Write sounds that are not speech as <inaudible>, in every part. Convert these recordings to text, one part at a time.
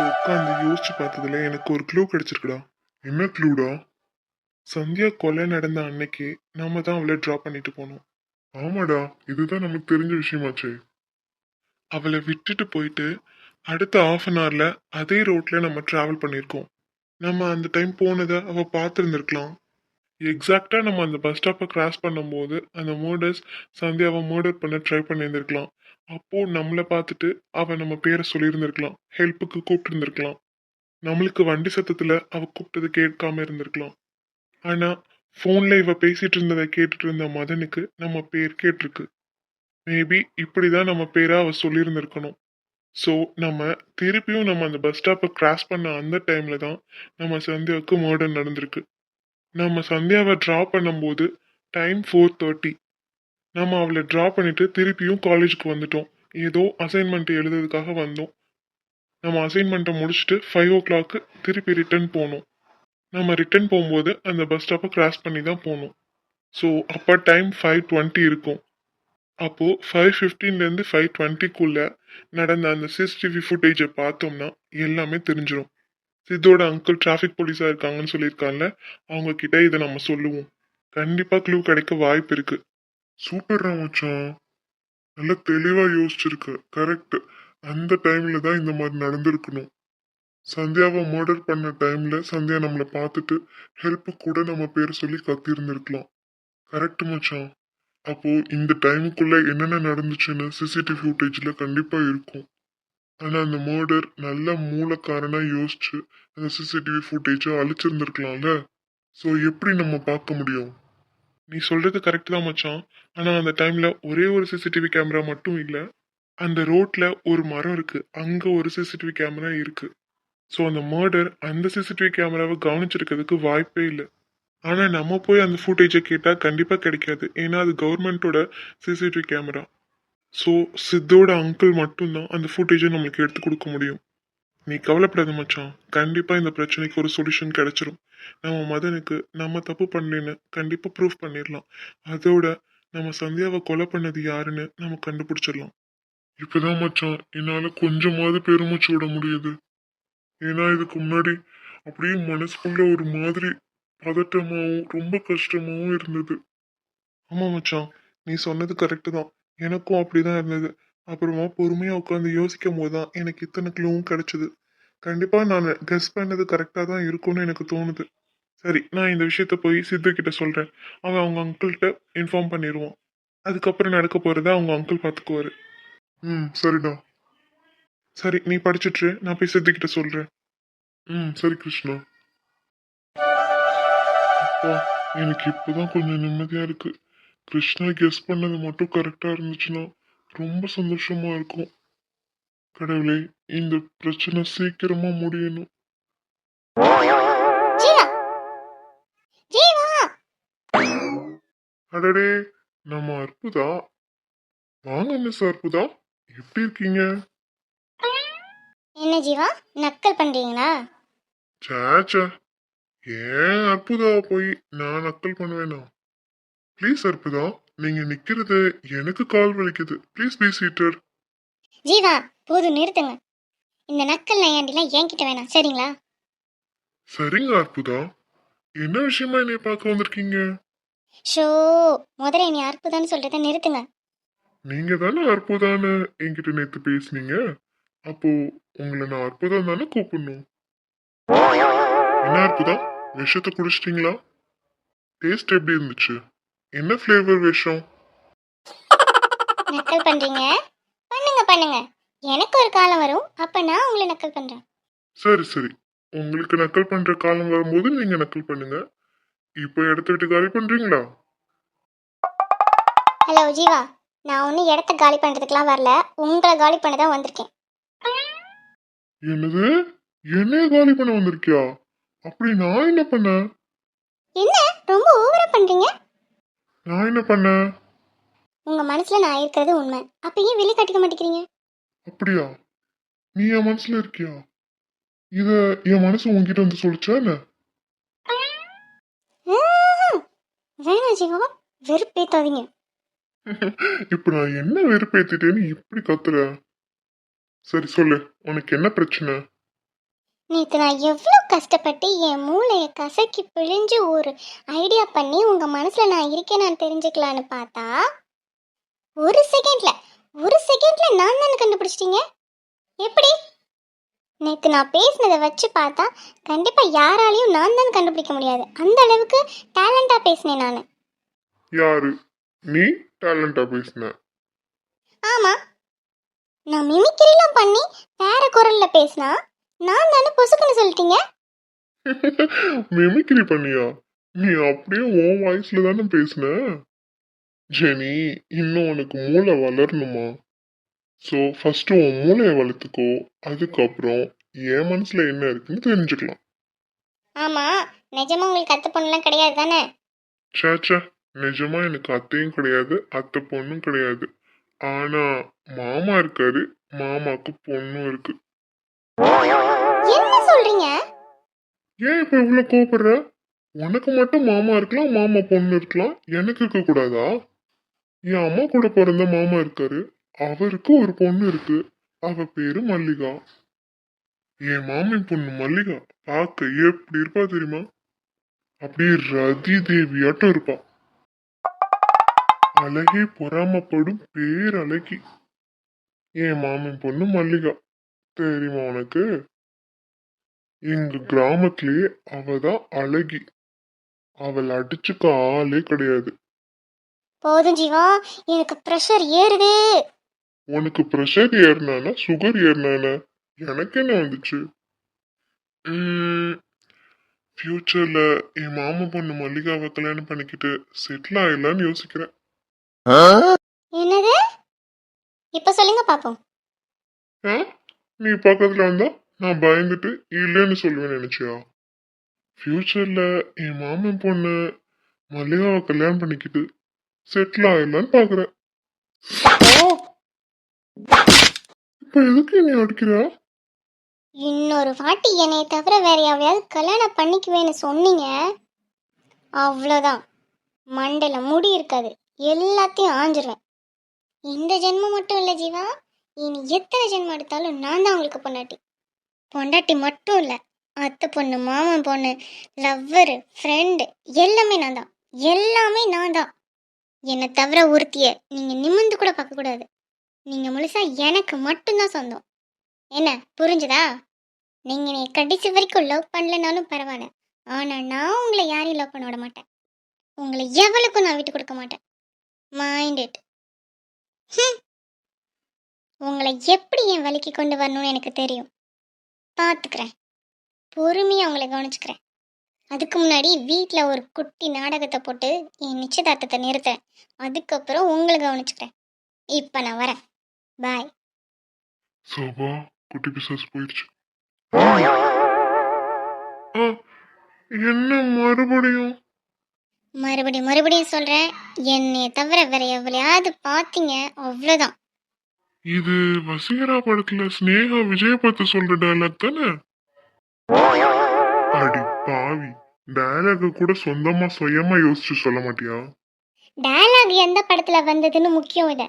இப்போ உட்காந்து யோசிச்சு பார்த்ததுல எனக்கு ஒரு க்ளூ கிடைச்சிருக்குடா. என்ன க்ளூடா சந்தியா கொலை நடந்த அன்னைக்கு நாம தான் அவளை ட்ராப் பண்ணிட்டு போனோம். ஆமாடா இதுதான் நமக்கு தெரிஞ்ச விஷயமாச்சே. அவளை விட்டுட்டு போயிட்டு அடுத்த ஆஃப் அன் ஹவர்ல அதே ரோட்ல நம்ம டிராவல் பண்ணியிருக்கோம். நம்ம அந்த டைம் போனதை அவ பார்த்துருந்துருக்கலாம். எக்ஸாக்டா நம்ம அந்த பஸ் ஸ்டாப்பை கிராஸ் பண்ணும்போது அந்த மர்டர்ஸ் சந்தியாவை மர்டர் பண்ண ட்ரை பண்ணியிருந்திருக்கலாம். அப்போ நம்மளை பார்த்துட்டு அவ நம்ம பேரை சொல்லியிருந்திருக்கலாம். ஹெல்ப்புக்கு கூப்பிட்டுருந்துருக்கலாம். நம்மளுக்கு வண்டி சத்தத்துல அவ கூப்பிட்டது கேட்காம இருந்திருக்கலாம். ஆனா ஃபோன்ல இவ பேசிட்டு இருந்ததை கேட்டுட்டு இருந்த மதனுக்கு நம்ம பேர் கேட்டிருக்கு. மேபி இப்படிதான் நம்ம பேரை அவ சொல்லியிருந்திருக்கணும். ஸோ நம்ம திருப்பியும் நம்ம அந்த பஸ் ஸ்டாப்பை கிராஸ் பண்ண அந்த டைம்ல தான் நம்ம சந்தியாவுக்கு மர்டர் நடந்திருக்கு. நம்ம சந்தியாவை ட்ரா பண்ணும்போது டைம் ஃபோர் தேர்ட்டி நம்ம அவளை ட்ரா பண்ணிட்டு திருப்பியும் காலேஜுக்கு வந்துட்டோம். ஏதோ அசைன்மெண்ட் எழுதுறதுக்காக வந்தோம். நம்ம அசைன்மெண்ட்டை முடிச்சுட்டு ஃபைவ் ஓ கிளாக்கு திருப்பி ரிட்டர்ன் போனோம். நம்ம ரிட்டர்ன் போகும்போது அந்த பஸ் ஸ்டாப்பை கிராஸ் பண்ணி தான் போனோம். ஸோ அப்போ டைம் ஃபைவ் டுவெண்ட்டி இருக்கும். அப்போது ஃபைவ் ஃபிஃப்டீன்லேருந்து ஃபைவ் டுவெண்ட்டிக்குள்ளே நடந்த அந்த சிசிடிவி ஃபுட்டேஜை பார்த்தோம்னா எல்லாமே தெரிஞ்சிடும் சித்தோட அங்கிள் டிராஃபிக் போலீஸாக இருக்காங்கன்னு சொல்லியிருக்காங்கல்ல அவங்க கிட்ட இதை நம்ம சொல்லுவோம். கண்டிப்பாக க்ளூ கிடைக்க வாய்ப்பு இருக்குது சூப்பர்ரா மச்சான். நல்லா தெளிவா யோசிச்சிருக்க. கரெக்ட் அந்த டைம்ல தான் இந்த மாதிரி நடந்திருக்கணும். சந்தியாவை மர்டர் பண்ண டைம்ல சந்தியா நம்மளை பார்த்துட்டு ஹெல்ப்பு கூட நம்ம பேர் சொல்லி கத்திருந்திருக்கலாம். கரெக்ட் மச்சான். அப்போ இந்த டைமுக்குள்ள என்னென்ன நடந்துச்சுன்னு சிசிடிவி ஃபுட்டேஜ்ல கண்டிப்பா இருக்கும். ஆனா அந்த மர்டர் நல்ல மூலக்காரனா யோசிச்சு அந்த சிசிடிவி ஃபுட்டேஜை அழிச்சிருந்திருக்கலாம்ல? ஸோ எப்படி நம்ம பார்க்க முடியும்? நீ சொல்றது கரெக்ட் தான் மச்சான். ஆனா அந்த டைம்ல ஒரே ஒரு சிசிடிவி கேமரா மட்டும் இல்ல அந்த ரோட்ல ஒரு மரம் இருக்கு. அங்க ஒரு சிசிடிவி கேமரா இருக்கு. ஸோ அந்த மர்டர் அந்த சிசிடிவி கேமராவை கவனிச்சிருக்கிறதுக்கு வாய்ப்பே இல்லை. ஆனா நம்ம போய் அந்த ஃபுட்டேஜை கேட்டா கண்டிப்பா கிடைக்காது. ஏன்னா அது கவர்மெண்ட்டோட சிசிடிவி கேமரா ஸோ சித்தோட அங்கிள் மட்டும்தான் அந்த ஃபுட்டேஜை நம்மளுக்கு எடுத்து கொடுக்க முடியும். நீ கவலைப்படாத மச்சான். கண்டிப்பா இந்த பிரச்சனைக்கு ஒரு சொல்யூஷன் கிடைச்சிரும். நம்ம மதனுக்கு நம்ம தப்பு பண்ணலன்னு கண்டிப்பா ப்ரூஃப் பண்ணிடலாம். அதோட நம்ம சந்தியாவை கொலை பண்ணது யாருன்னு நம்ம கண்டுபிடிச்சிடலாம். இப்பதான் மச்சான் என்னால கொஞ்சமாவது பெருமூச்சு விட முடியுது. ஏன்னா இதுக்கு முன்னாடி அப்படியே மனசுக்குள்ள ஒரு மாதிரி பதட்டமாகவும் ரொம்ப கஷ்டமாகவும் இருந்தது. ஆமா மச்சான் நீ சொன்னது கரெக்டு தான். எனக்கும் அப்படிதான் இருந்தது. அப்புறமா பொறுமையா உட்காந்து யோசிக்கும் போது தான் எனக்கு இத்தனை க்ளூவும் கிடைச்சது. கண்டிப்பா நான் கெஸ் பண்ணது கரெக்டா தான் இருக்கும்னு எனக்கு தோணுது. சரி நான் இந்த விஷயத்த போய் சித்து கிட்ட சொல்றேன். அவன் அவங்க அங்கிள்கிட்ட இன்ஃபார்ம் பண்ணிடுவான் அதுக்கப்புறம் நடக்க போகிறத அவங்க அங்கிள் பார்த்துக்குவாரு ம் சரிடா. சரி நீ படிச்சுட்டு நான் போய் சித்து கிட்ட சொல்றேன். ம் சரி கிருஷ்ணா. அப்பா எனக்கு இப்போதான் கொஞ்சம் நிம்மதியா இருக்கு. கிருஷ்ணா கெஸ் பண்ணது மட்டும் கரெக்டா இருந்துச்சுன்னா ரொம்ப சந்தோஷமா இருக்கும். கடவுளே இந்த பிரச்சனை சீக்கிரமா முடியணும். அடடே நம்ம அற்புதா? வாங்க மிஸ் அற்புதா. எப்படி இருக்கீங்க? என்ன ஜீவா நக்கல் பண்றீங்களா? சேச்சா ஏன் அற்புதா போய் நான் நக்கல் பண்ணுவேனா? ப்ளீஸ் அற்புதா நீங்க நிக்கிறது எனக்கு கால் வலிக்குது. ப்ளீஸ் பி சீட்டர் ஜீவா போதும் நிறுத்துங்க. இந்த நக்கல் நையாண்டிலாம் என்கிட்ட வேணாம் சரிங்களா? சரிங்க அற்புதா. என்ன விஷயமா என்னை பார்க்க வந்திருக்கீங்க? ஷோ முதல்ல நீ அற்புதம்னு சொல்றத நிறுத்துங்க. நீங்க தானே அற்புதான்னு என்கிட்ட நேத்து பேசுனீங்க? அப்போ உங்களை நான் அற்புதம் தானே கூப்பிடணும்? என்ன அற்புதா விஷத்தை குடிச்சிட்டீங்களா? டேஸ்ட் எப்படி இருந்துச்சு? என்ன ஃப்ளேவர் விஷம்? நக்கல் பண்றீங்க? பண்ணுங்க பண்ணுங்க. எனக்கு ஒரு காலம் வரும். அப்ப நான் உங்களை நக்கல் பண்றேன். சரி சரி. உங்களுக்கு நக்கல் பண்ற காலம் வரும்போது நீங்க நக்கல் பண்ணுங்க. இப்போ இடத்த விட்டு காலி பண்றீங்களா? ஹலோ ஜீவா. நான் ஒன்றும் இடத்த காலி பண்ணுறதுக்கெலாம் வரல. உங்களை காலி பண்ண தான் வந்திருக்கேன். என்னது? என்னைய காலி பண்ண வந்திருக்கியா? அப்படி நான் என்ன பண்ணேன் என்ன? ரொம்ப ஓவரா பண்ணுறீங்க நான் என்ன பண்ணேன் உங்கள் மனசில் நான் இருக்கிறது உண்மை. அப்போ ஏன் வெளியே காட்டிக்க மாட்டேங்கிறீங்க? அப்படியா? நீ என் மனசுல இருக்கியா? இத என் மனசு உன்கிட்ட வந்து சொல்லிச்சா என்ன. வேணாம் ஜீவா வெறுப்பேத்தாதீங்க. இப்ப நான் என்ன வெறுப்பேத்திட்டேன்னு இப்படி கத்துற? சரி சொல்லு. உனக்கு என்ன பிரச்சனை? நேற்று நான் எவ்வளோ கஷ்டப்பட்டு என் மூளையை கசக்கி பிழிஞ்சு ஒரு ஐடியா பண்ணி உங்கள் மனசில் நான் இருக்கேன் நான் தெரிஞ்சுக்கலான்னு பார்த்தா ஒரு செகண்ட்ல ஒரு செகண்ட்ல நான் தானே கண்டுபிடிச்சிட்டீங்க? எப்படி? நேற்று நான் பேசினதை வச்சு பார்த்தா கண்டிப்பாக யாராலையும் நான் தான் கண்டுபிடிக்க முடியாது. அந்த அளவுக்கு டேலண்டாக பேசினேன் நான். யாரு? நீ டேலண்டா பேசின. ஆமாம் நான் மிமிக்ரிலாம் பண்ணி வேற குரலில் பேசினா நான் தானே பொசுக்குன்னு சொல்லிட்டீங்க? <laughs> மிமிக்ரி பண்ணியா? நீ அப்படியே உன் வாய்ஸ்ல தானே பேசின. ஜெனி இன்னும் உனக்கு மூளை வளரணுமா? ஸோ ஃபர்ஸ்ட் உன் மூளையை வளர்த்துக்கோ அதுக்கப்புறம் என் மனசுல என்ன இருக்குன்னு தெரிஞ்சுக்கலாம். ஆமாம் நிஜமா உங்களுக்கு அத்தை பொண்ணுலாம் கிடையாது தானே? சேச்சா நிஜமா எனக்கு அத்தையும் கிடையாது அத்தை பொண்ணும் கிடையாது. ஆனா மாமா இருக்காரு மாமாக்கு பொண்ணும் இருக்கு. என்ன சொல்றீங்க? ஏன் இப்ப இவ்வளவு கோபப்படுற உனக்கு மட்டும் மாமா இருக்கலாம் மாமா பொண்ணு இருக்கலாம் எனக்கு இருக்க கூடாதா என் அம்மா கூட பிறந்த மாமா இருக்காரு. அவருக்கு ஒரு பொண்ணு இருக்கு. அவ பேரு மல்லிகா. என் மாமன் பொண்ணு மல்லிகா. பார்க்க எப்படி இருப்பா தெரியுமா? அப்படியே ரதி தேவியாட்டம் இருப்பா. அழகே பொறாமப்படும் பேரழகி. என் மாமன் பொண்ணு மல்லிகா. தெரியுமா உனக்கு? எங்க கிராமத்திலேயே அவதான் அழகி. அவள் அடிச்சுக்க ஆளே கிடையாது. போதும் ஜீவா எனக்கு ப்ரெஷர் ஏறுது. உனக்கு ப்ரெஷர் ஏறினானா சுகர் ஏறினானா? எனக்கு என்ன வந்துச்சு? ஃபியூச்சர்ல என் மாமா பொண்ணு மல்லிகாவை கல்யாணம் பண்ணிக்கிட்டு செட்டில் ஆயிடலான்னு யோசிக்கிறேன். என்னது? இப்ப சொல்லுங்க பாப்போம்? நீ பக்கத்துல வந்தா நான் பயந்துட்டு இல்லைன்னு சொல்லுவேன் நினைச்சியா? ஃபியூச்சர்ல என் மாமன் பொண்ணு மல்லிகாவை கல்யாணம் பண்ணிக்கிட்டு செட்டில் ஆயிடலான்னு பாக்குறேன். இப்ப எதுக்கு நீ அடிக்கிறா? இன்னொரு வாட்டி என்னைய தவிர வேற யாவையாவது கல்யாணம் பண்ணிக்குவேன்னு சொன்னீங்க. அவ்வளோதான் மண்டையில முடி இருக்காது. எல்லாத்தையும் ஆஞ்சிருவேன். இந்த ஜென்மம் மட்டும் இல்லை ஜீவா. இனி எத்தனை ஜென்மம் எடுத்தாலும் நான் தான் உங்களுக்கு பொண்டாட்டி. பொண்டாட்டி மட்டும் இல்லை. அத்தை பொண்ணு மாமன் பொண்ணு லவ்வரு ஃப்ரெண்டு எல்லாமே நான் தான். எல்லாமே நான் தான். என்னை தவிர ஒருத்திய நீங்கள் நிமிர்ந்து கூட பார்க்கக்கூடாது நீங்கள் முழுசா எனக்கு மட்டும்தான் சொந்தம். என்ன புரிஞ்சுதா? நீங்கள் என்னை கடைசி வரைக்கும் லவ் பண்ணலனாலும் பரவாயில்ல. ஆனால் நான் உங்களை யாரையும் லவ் பண்ண விட மாட்டேன். உங்களை எவ்வளவுக்கும் நான் விட்டு கொடுக்க மாட்டேன். மைண்ட் இட் உங்களை எப்படி என் வழிக்கு கொண்டு வரணும்னு எனக்கு தெரியும். பார்த்துக்கிறேன் பொறுமையாக உங்களை கவனிச்சுக்கிறேன். அதுக்கு முன்னாடி வீட்டில் ஒரு குட்டி நாடகத்தை போட்டு என் நிச்சயதார்த்தத்தை நிறுத்துறேன். அதுக்கப்புறம் உங்களை கவனிச்சுக்கிறேன். இப்போ நான் வரேன். பாய் சபா குட்டி பிசாசு போயிடுச்சு. என்ன மறுபடியும்? மறுபடியும் மறுபடியும் சொல்றேன். என்னைய தவிர வேற எவ்வளையாவது பார்த்தீங்க அவ்வளோதான் இது வசீகரா படத்துல ஸ்னேகா விஜய பார்த்து சொல்ற டயலாக் தானே? பாவி. டயலாக கூட சொந்தமா சுயமா யோசிச்சு சொல்ல மாட்டியா? டயலாக் எந்த படத்துல வந்ததுன்னு முக்கியம் இல்லை.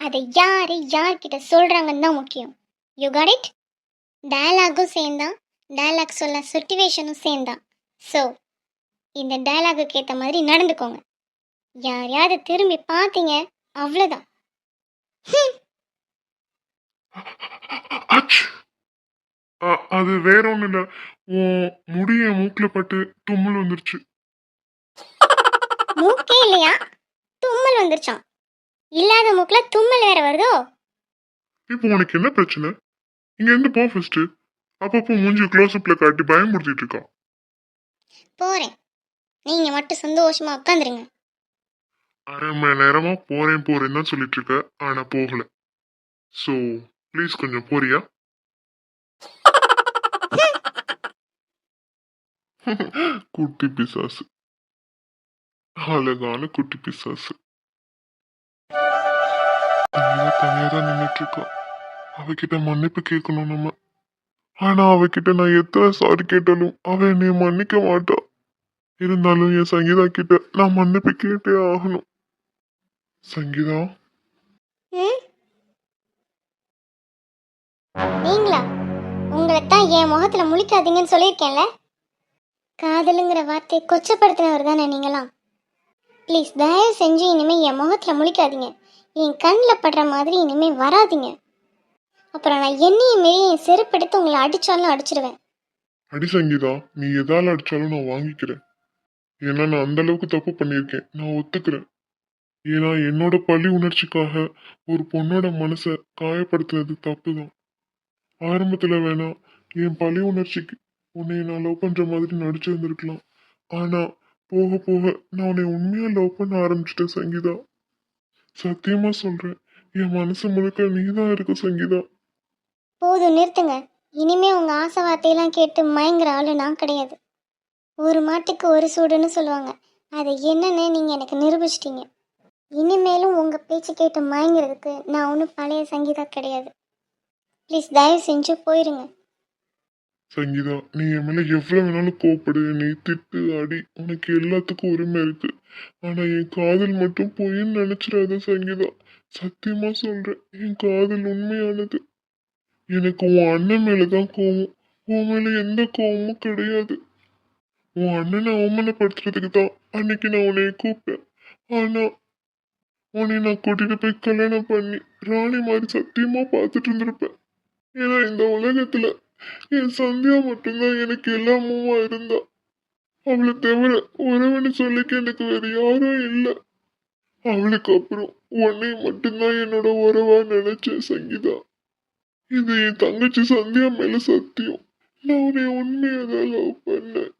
அதை யாரு யார்கிட்ட சொல்றாங்கன்னு தான் முக்கியம். யூ காட் இட் டயலாகும் சேர்ந்தான். டயலாக் சொல்ல சுச்சுவேஷனும் சேர்ந்தான். ஸோ இந்த டயலாகுக்கு ஏற்ற மாதிரி நடந்துக்கோங்க. யாரையாவது திரும்பி பார்த்தீங்க அவ்வளோதான் அச்! அது வேற ஒண்ணு இல்ல. உன் முடிய மூக்குல பட்டு தும்மல் வந்துருச்சு. <laughs> மூக்கே இல்லையா? தும்மல் வந்துருச்சான் இல்லாத மூக்கில் தும்மல் வேற வருதோ? இப்போ உனக்கு என்ன பிரச்சனை? இங்க இருந்து போ ஃபர்ஸ்ட் அப்பப்போ மூஞ்சி க்ளோஸ் அப்ல காட்டி பயமுறுத்திட்டு இருக்கா போறேன். நீங்க மட்டும் சந்தோஷமா உட்காந்துருங்க அரை மணி நேரமா போறேன் போறேன் தான் சொல்லிட்டு இருக்க. ஆனா போகல. சோ ப்ளீஸ் கொஞ்சம் போறியா? குட்டி பிசாசு. அழகான குட்டி பிசாசு. தனியா தனியா தான் அவகிட்ட மன்னிப்பு கேட்கணும் நம்ம. ஆனா அவகிட்ட நான் எத்தனை சாரி கேட்டாலும் அவ என்னை மன்னிக்க மாட்டா. இருந்தாலும் என் சங்கீதா கிட்ட நான் மன்னிப்பு கேட்டே ஆகணும். சங்கீதா? நீங்களா? உங்களை தான் என் முகத்தில் முழிக்காதீங்கன்னு சொல்லியிருக்கேன்ல? காதலுங்கிற வார்த்தையை கொச்சப்படுத்தினவர் தானே நீங்களாம். ப்ளீஸ் தயவு செஞ்சு இனிமேல் என் முகத்தில் முழிக்காதீங்க. என் கண்ணில் படுற மாதிரி இனிமேல் வராதீங்க. அப்புறம் நான் என்னையும் மீறி என் செருப்படுத்து உங்களை அடித்தாலும் அடிச்சிடுவேன் அடி சங்கீதா நீ எதால அடிச்சாலும் நான் வாங்கிக்கிறேன். ஏன்னா நான் அந்த அளவுக்கு தப்பு பண்ணியிருக்கேன். நான் ஒத்துக்கிறேன். ஏன்னா என்னோட பழி உணர்ச்சிக்காக ஒரு பொண்ணோட மனசை காயப்படுத்துறது தப்பு தான் ஆரம்பத்துல வேணா என் பழி உணர்ச்சிக்கு உன்னை நான் லவ் பண்ற மாதிரி நடிச்சிருந்திருக்கலாம் ஆனா போக போக நான் உன்னை உண்மையா லவ் பண்ண ஆரம்பிச்சிட்டேன் சங்கீதா. சத்தியமா சொல்றேன் என் மனசு முழுக்க நீதான் இருக்க சங்கீதா. போதும் நிறுத்துங்க. இனிமே உங்க ஆசை வார்த்தையெல்லாம் கேட்டு மயங்குற ஆளு நான் கிடையாது. ஒரு மாட்டுக்கு ஒரு சூடுன்னு சொல்லுவாங்க. அது என்னன்னு நீங்க எனக்கு நிரூபிச்சிட்டீங்க. இனிமேலும் உங்க பேச்சு கேட்டு மயங்குறதுக்கு நான் ஒன்றும் பழைய சங்கீதா கிடையாது. ப்ளீஸ் தயவு செஞ்சு போயிருங்க. சங்கீதா நீ என் மேல எவ்வளவு வேணாலும் கோப்படு நீ திட்டு அடி உனக்கு எல்லாத்துக்கும் உரிமை இருக்கு. ஆனா என் காதல் மட்டும் பொய்ன்னு நினைச்சிடாத சங்கீதா. சத்தியமா சொல்றேன் என் காதல் உண்மையானது. எனக்கு உன் அண்ணன் மேலதான் கோவம். உன் மேல எந்த கோவமும் கிடையாது. உன் அண்ணனை அவமானப்படுத்துறதுக்கு தான் அன்னைக்கு நான் உன்னைய கூப்பிட்டேன். ஆனா உன்னை நான் கூட்டிட்டு போய் கல்யாணம் பண்ணி ராணி மாதிரி சத்தியமா பார்த்துட்டு இருந்திருப்பேன். ஏன்னா இந்த உலகத்துல என் சந்தியா மட்டும்தான் எனக்கு எல்லாமுமா இருந்தா. அவளை தவிர உறவுன்னு சொல்லிக்க எனக்கு வேற யாரும் இல்லை. அவளுக்கு அப்புறம் உன்னை மட்டும்தான் என்னோட உறவா நினைச்சேன் சங்கீதா. இது என் தங்கச்சி சந்தியா மேல சத்தியம். நான் உன்னை உண்மையாதான் லவ் பண்ணேன்.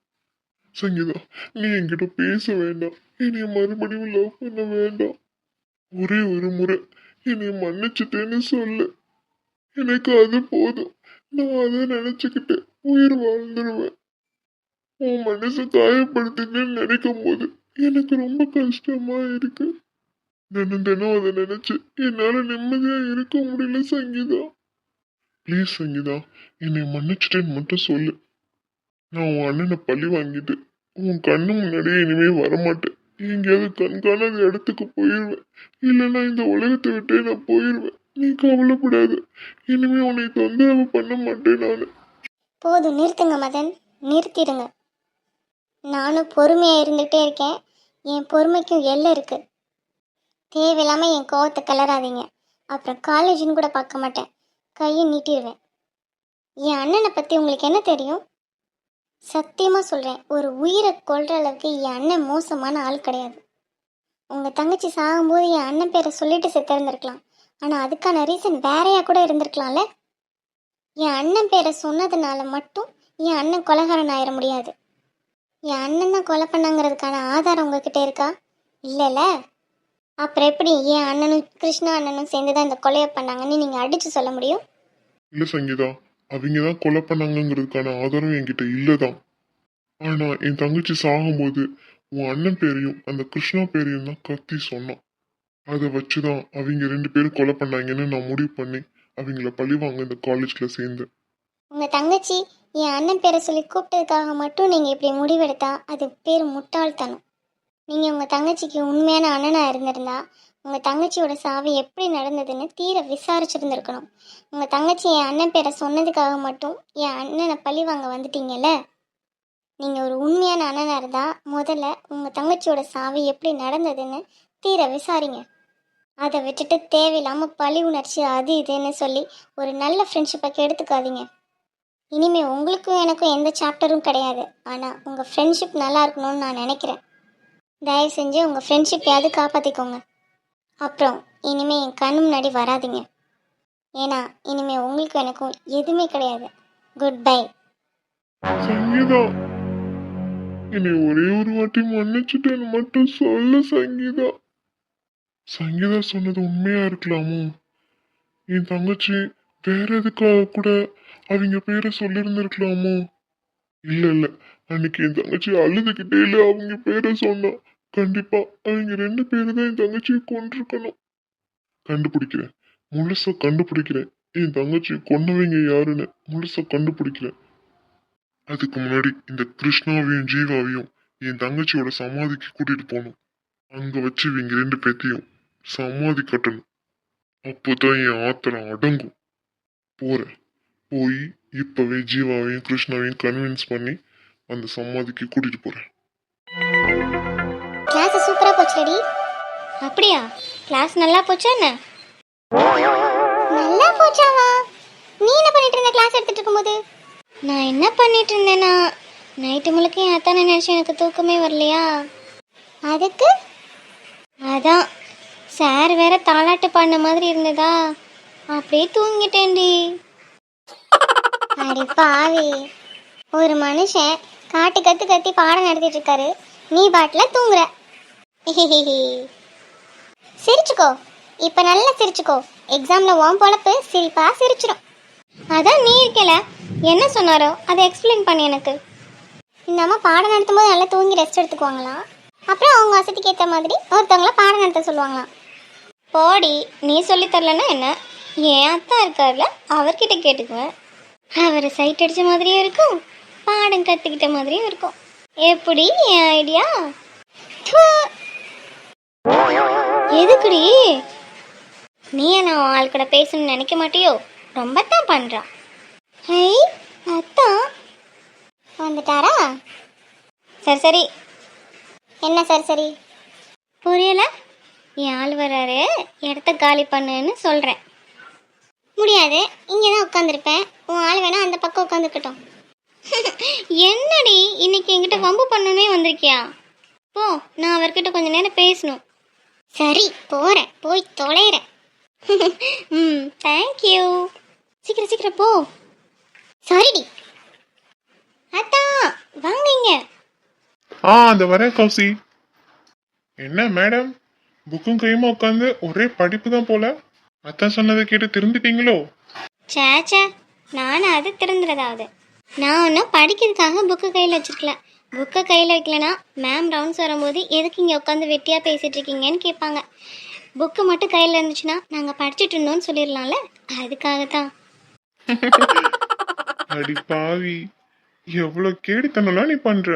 சங்கீதா நீ என்கிட்ட பேச வேண்டாம். என்னைய மறுபடியும் லவ் பண்ண வேண்டாம். ஒரே ஒரு முறை என்னை மன்னிச்சுட்டேன்னு சொல்லு. எனக்கு அது போதும். நான் அதை நினைச்சுக்கிட்டு உயிர் வாழ்ந்துடுவேன் உன் மனசை காயப்படுத்துன்னு நினைக்கும் போது எனக்கு ரொம்ப கஷ்டமா இருக்கு. தினம் தினம் அதை நினைச்சு என்னால நிம்மதியா இருக்க முடியல சங்கீதா. ப்ளீஸ் சங்கீதா. என்னை மன்னிச்சிட்டேன்னு மட்டும் சொல்லு. நான் உன் அண்ணனை பழி வாங்கிட்டு உன் கண்ணு முன்னாடியே இனிமே வரமாட்டேன். எங்கேயாவது கண்காணாத இடத்துக்கு போயிடுவேன் இல்லைன்னா இந்த உலகத்தை விட்டே நான் போயிடுவேன் நீ கவலைப்படாத. இனிமே உன்னை தொந்தரவு பண்ண மாட்டேன் நான். போதும் நிறுத்துங்க மதன். நிறுத்திடுங்க. நானும் பொறுமையாக இருந்துகிட்டே இருக்கேன். என் பொறுமைக்கும் எல்லை இருக்கு. தேவையில்லாமல் என் கோவத்தை கிளறாதீங்க. அப்புறம் காலேஜ்னு கூட பார்க்க மாட்டேன். கையை நீட்டிடுவேன். என் அண்ணனை பற்றி உங்களுக்கு என்ன தெரியும்? சத்தியமாக சொல்கிறேன் ஒரு உயிரை கொள்கிற அளவுக்கு என் அண்ணன் மோசமான ஆள் கிடையாது. உங்கள் தங்கச்சி சாகும்போது என் அண்ணன் பேரை சொல்லிட்டு செத்திருந்திருக்கலாம். ஆனால் அதுக்கான ரீசன் வேறையாக கூட இருந்திருக்கலாம்ல? என் அண்ணன் பேரை சொன்னதுனால மட்டும் என் அண்ணன் கொலைகாரன் ஆயிட முடியாது. என் அண்ணன் தான் கொலை பண்ணாங்கிறதுக்கான ஆதாரம் உங்ககிட்ட இருக்கா? இல்லைல்ல. அப்புறம் எப்படி என் அண்ணனும் கிருஷ்ணா அண்ணனும் சேர்ந்து தான் இந்த கொலையை பண்ணாங்கன்னு நீங்கள் அடித்து சொல்ல முடியும்? இல்லை சங்கீதா அவங்க தான் கொலை பண்ணாங்கங்கிறதுக்கான ஆதாரம் என்கிட்ட இல்லை தான் ஆனால் என் தங்கச்சி சாகும்போது உன் அண்ணன் பேரையும் அந்த கிருஷ்ணா பேரையும் தான் கத்தி சொன்னான். அதை வச்சுதான் அவங்க ரெண்டு பேரும் கொலை பண்ணாங்கன்னு நான் முடிவு பண்ணி அவங்கள பழிவாங்க இந்த காலேஜில் சேர்ந்தேன். உங்கள் தங்கச்சி என் அண்ணன் பேரை சொல்லி கூப்பிட்டதுக்காக மட்டும் நீங்கள் இப்படி முடிவெடுத்தா அது பேர் முட்டாள்தனம். நீங்கள் உங்கள் தங்கச்சிக்கு உண்மையான அண்ணனாக இருந்திருந்தா உங்கள் தங்கச்சியோட சாவு எப்படி நடந்ததுன்னு தீர விசாரிச்சிருந்துருக்கணும். உங்கள் தங்கச்சி என் அண்ணன் பேரை சொன்னதுக்காக மட்டும் என் அண்ணனை பழி வாங்க வந்துட்டீங்கல்ல? நீங்கள் ஒரு உண்மையான அண்ணனாக இருந்தால் முதல்ல உங்கள் தங்கச்சியோட சாவு எப்படி நடந்ததுன்னு தீர விசாரிங்க. அதை விட்டுட்டு தேவையில்லாமல் பழி உணர்ச்சி அது இதுன்னு சொல்லி ஒரு நல்ல ஃப்ரெண்ட்ஷிப்பை கெடுத்துக்காதீங்க. இனிமே உங்களுக்கும் எனக்கும் எந்த சாப்டரும் கிடையாது. ஆனால் உங்கள் ஃப்ரெண்ட்ஷிப் நல்லா இருக்கணும்னு நான் நினைக்கிறேன். தயவு செஞ்சு உங்கள் ஃப்ரெண்ட்ஷிப்பையாவது காப்பாற்றிக்கோங்க அப்புறம் இனிமேல் என் கண் முன்னாடி வராதீங்க. ஏன்னா இனிமேல் உங்களுக்கும் எனக்கும் எதுவுமே கிடையாது. குட் பை சங்கீதா என்னை ஒரே ஒரு வாட்டி மன்னிச்சுட்டேன்னு மட்டும் சொல்லு சங்கீதா. சங்கீதா சொன்னது உண்மையா இருக்கலாமோ? என் தங்கச்சி வேற எதுக்காக கூட அவங்க பேரை சொல்லியிருந்திருக்கலாமோ இல்ல இல்ல. அன்னைக்கு என் தங்கச்சி அழுதுகிட்டே இல்ல அவங்க பேரை சொன்னா. கண்டிப்பா அவங்க ரெண்டு பேரு தான் என் தங்கச்சியை கொண்டிருக்கணும் கண்டுபிடிக்கிறேன். முழுசா கண்டுபிடிக்கிறேன். என் தங்கச்சி கொன்னவங்க யாருன்னு முழுசா கண்டுபிடிக்கிறேன். அதுக்கு முன்னாடி இந்த கிருஷ்ணாவையும் ஜீவாவையும் என் தங்கச்சியோட சமாதிக்கு கூட்டிட்டு போகணும். அங்க வச்சு இவங்க ரெண்டு பேத்தையும் சமாதி கட்டணும். அப்போதான் என் ஆத்திரம் அடங்கும். போறேன். போய் இப்பவே ஜீவாவையும் கிருஷ்ணாவையும் கன்வின்ஸ் பண்ணி அந்த சமாதிக்கு கூட்டிட்டு போறேன். கிளாஸ் சூப்பரா போச்சுடி. அப்படியா? கிளாஸ் நல்லா போச்சா என்ன? நல்லா போச்சாவா? நீ என்ன பண்ணிட்டு இருந்த கிளாஸ் எடுத்துட்டு இருக்கும்போது? நான் என்ன பண்ணிட்டு இருந்தேனா? நைட்டு முழுக்க என் அத்தானை நினச்சி எனக்கு தூக்கமே வரலையா? அதுக்கு? அதான். சார் வேற தாலாட்டு பாடின மாதிரி இருந்ததா? அப்படியே தூங்கிட்டேன்டி. அடி பாவி. ஒரு மனுஷன் காட்டு கத்து கத்தி பாடம் நடத்திட்டு இருக்காரு. நீ பாட்டில் தூங்குற. சிரிச்சுக்கோ. இப்போ நல்லா சிரிச்சுக்கோ. எக்ஸாமில் ஓம் பொழப்பு சிரிப்பாக சிரிச்சிடும் அதான் நீ இருக்கல. என்ன சொன்னாரோ அதை எக்ஸ்பிளைன் பண்ணு எனக்கு. இந்த அம்மா பாடம் நடத்தும் போது நல்லா தூங்கி ரெஸ்ட் எடுத்துக்குவாங்களாம். அப்புறம் அவங்க வசதிக்கு ஏற்ற மாதிரி ஒருத்தவங்கள பாடம் நடத்த சொல்லுவாங்களாம். போடி நீ சொல்லி என்ன? என் அத்தா இருக்கார்ல அவர்கிட்ட கேட்டுக்குவேன் அவர் சைட் அடித்த மாதிரியும் இருக்கும் பாடம் கற்றுக்கிட்ட மாதிரியும் இருக்கும். எப்படி என் ஐடியா எதுக்குடி? நீ நான் ஆள் கூட பேசணும்னு நினைக்க மாட்டியோ? ரொம்ப தான் பண்ணுறான் ஹெய் அத்தா. வந்துட்டாரா? சரி சரி. என்ன சரி சரி? புரியலை. என் ஆள் வராரு இடத்த காலி பண்ணுன்னு சொல்கிறேன் முடியாது இங்கே தான் உட்காந்துருப்பேன் உன் ஆள் வேணால் அந்த பக்கம் உட்காந்துருக்கட்டும் <laughs> என்னடி இன்னைக்கு என்கிட்ட வம்பு பண்ணுன்னே வந்திருக்கியா? போ நான் அவர்கிட்ட கொஞ்ச நேரம் பேசணும். சரி போகிறேன் போய் தொலைகிறேன் <laughs> ம் தேங்க்யூ சீக்கிரம் சீக்கிரம் போ. சரிடி. அத்தா வாங்க இங்கே. ஆ அந்த வரேன் கௌசி. என்ன மேடம்? புக்கும் கையுமா உட்காந்து ஒரே படிப்பு தான் போல? அத்தான் சொன்னதை கேட்டு திருந்திட்டீங்களோ? சேச்சே நானும் அது திறந்துறதாவது நான் ஒன்றும் படிக்கிறதுக்காக புக்கு கையில் வச்சிருக்கல. புக்கை கையில் வைக்கலனா மேம் ரவுண்ட்ஸ் வரும்போது எதுக்கு இங்கே உட்காந்து வெட்டியாக பேசிட்டு இருக்கீங்கன்னு கேட்பாங்க. புக்கு மட்டும் கையில் இருந்துச்சுன்னா நாங்கள் படிச்சுட்டு இருந்தோம்னு சொல்லிடலாம்ல? அதுக்காக தான் அடி பாவி எவ்வளவு கேடித்தனம்லாம் நீ பண்ற?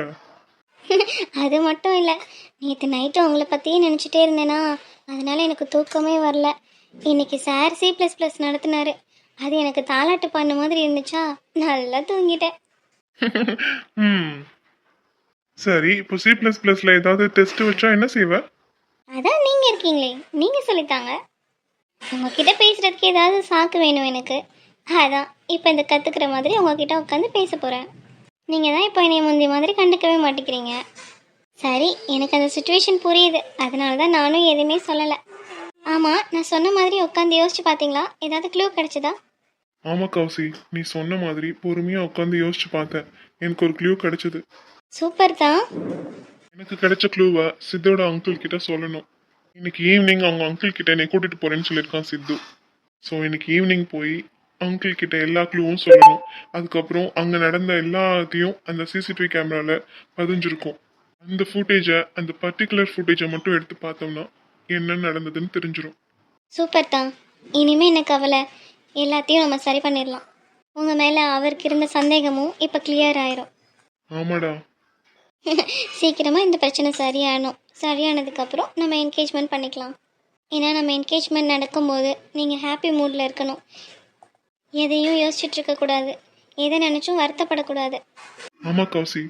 அது மட்டும் இல்லை நேற்று நைட்டு உங்களை பற்றியே நினச்சிட்டே இருந்தேனா அதனால எனக்கு தூக்கமே வரல. இன்னைக்கு சார் சி ப்ளஸ் ப்ளஸ் நடத்தினாரு. அது எனக்கு தாலாட்டு பண்ண மாதிரி இருந்துச்சா நல்லா தூங்கிட்டேன். ம். சரி இப்போ சி பிளஸ் பிளஸ்ல ஏதாவது டெஸ்ட் வச்சா என்ன செய்வ? அதான் நீங்கள் இருக்கீங்களே நீங்கள் சொல்லித்தாங்க. உங்ககிட்ட பேசுகிறதுக்கு ஏதாவது சாக்கு வேணும் எனக்கு. அதான் இப்போ இந்த கற்றுக்கிற மாதிரி உங்ககிட்ட உட்காந்து பேச போகிறேன் நீங்கள் தான் இப்போ என்னை முந்தைய மாதிரி கண்டுக்கவே மாட்டேங்கிறீங்க. சரி எனக்கு அந்த சுச்சுவேஷன் புரியுது. அதனால தான் நானும் எதுவுமே சொல்லலை. ஆமாம் நான் சொன்ன மாதிரி உட்காந்து யோசிச்சு பார்த்தீங்களா ஏதாவது க்ளூ கிடைச்சதா? ஆமா கௌசி. நீ சொன்ன மாதிரி பொறுமையா உட்காந்து யோசிச்சு பார்த்தேன். எனக்கு ஒரு க்ளூ கிடைச்சது. சூப்பர் தான். எனக்கு கிடைச்ச க்ளூவை சித்தோட அங்கிள் கிட்ட சொல்லணும். இன்னைக்கு ஈவினிங் அவங்க அங்கிள் கிட்ட என்னை கூட்டிட்டு போறேன்னு சொல்லியிருக்கான் சித்து. ஸோ இன்னைக்கு ஈவினிங் போய் அங்கிள் கிட்ட எல்லா க்ளூவும் சொல்லணும். அதுக்கப்புறம் அங்க நடந்த எல்லாத்தையும் அந்த சிசிடிவி கேமரால பதிஞ்சிருக்கும். அந்த ஃபுட்டேஜை அந்த பர்டிகுலர் ஃபுட்டேஜை மட்டும் எடுத்து பார்த்தோம்னா என்ன நடந்ததுன்னு தெரிஞ்சிடும் சூப்பர் தான். இனிமே என்ன கவலை? எல்லாத்தையும் நம்ம சரி பண்ணிடலாம். உங்கள் மேலே அவருக்கு இருந்த சந்தேகமும் இப்போ கிளியர் ஆயிரும். ஆமாடா. <laughs> சீக்கிரமாக இந்த பிரச்சனை சரியாகணும். சரியானதுக்கப்புறம் நம்ம என்கேஜ்மெண்ட் பண்ணிக்கலாம். ஏன்னா நம்ம என்கேஜ்மெண்ட் நடக்கும்போது நீங்கள் ஹாப்பி மூடில் இருக்கணும். எதையும் யோசிச்சுட்டு இருக்கக்கூடாது. எதை நினச்சும் வருத்தப்படக்கூடாது. ஆமா கௌசி.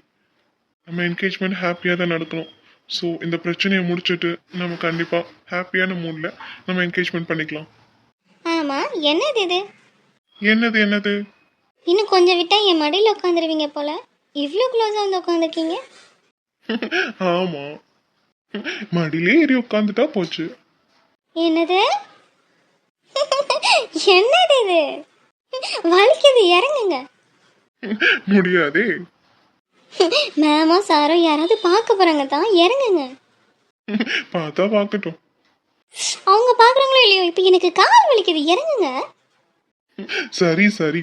நம்ம என்கேஜ்மெண்ட் ஹாப்பியாக தான் நடக்கணும். ஸோ இந்த பிரச்சனையை முடிச்சுட்டு நம்ம கண்டிப்பாக ஹாப்பியான மூடில் நம்ம என்கேஜ்மெண்ட் பண்ணிக்கலாம். ஆமாம் என்னது இது? என்னது என்னது? இன்னும் கொஞ்சம் விட்டால் என் மடியில் உட்காந்துருவீங்க போல். இவ்வளோ க்ளோஸாக வந்து உட்காந்துருக்கீங்க. <laughs> ஆமா. மடியிலே ஏறி உட்காந்துட்டா போச்சு. என்னது? <laughs> என்னது இது? வலிக்குது இறங்குங்க. முடியாதே. மேமோ சாரோ யாராவது பார்க்க போறாங்க தான் இறங்குங்க. பார்த்தா பார்க்கட்டும். அவங்க பார்க்குறாங்களோ இல்லையோ இப்போ எனக்கு கால் வலிக்குது இறங்குங்க. சரி சரி.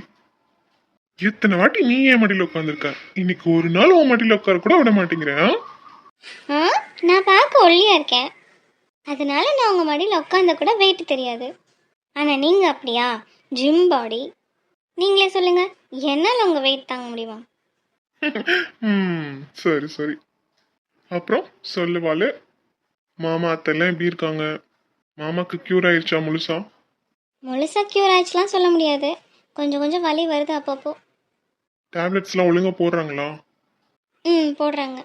எத்தனை வாட்டி நீ ஏன் மடியில் உட்காந்துருக்க இன்னைக்கு ஒரு நாள் உன் மடியில் உட்கார கூட விட மாட்டேங்கிறேன் நான் பார்க்க ஒல்லியா இருக்கேன். அதனால நான் உங்க மடியில் உட்காந்த கூட வெயிட் தெரியாது. ஆனால் நீங்கள் அப்படியா? ஜிம் பாடி நீங்களே சொல்லுங்க என்னால் உங்கள் வெயிட் தாங்க முடியுமா? ம். சரி சரி. அப்புறம் சொல்லுவாள் மாமா அத்தெல்லாம் எப்படி இருக்காங்க? மாமாக்கு க்யூர் ஆயிடுச்சா முழுசா? முழுசா க்யூர் ஆயிடுச்சுலாம் சொல்ல முடியாது. கொஞ்சம் கொஞ்சம் வலி வருது அப்பப்போ. டேப்லெட்ஸ்லாம் ஒழுங்கா போடுறாங்களா? ம் போடுறாங்க.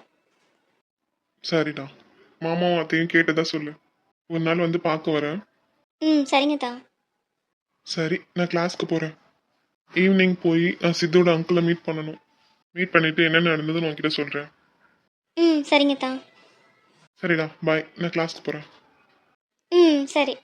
சரிடா. மாமாவும் அத்தையும் கேட்டதா சொல்லு. ஒரு நாள் வந்து பார்க்க வரேன். ம் சரிங்கத்தா சரி நான் கிளாஸ்க்கு போகிறேன் ஈவினிங் போய் நான் சித்தோட அங்கிளை மீட் பண்ணணும். மீட் பண்ணிட்டு என்ன நடந்ததுன்னு உன்கிட்ட சொல்கிறேன் ம் சரிங்கத்தா. சரிடா பாய் நான் கிளாஸ்க்கு போகிறேன் ம் சரி.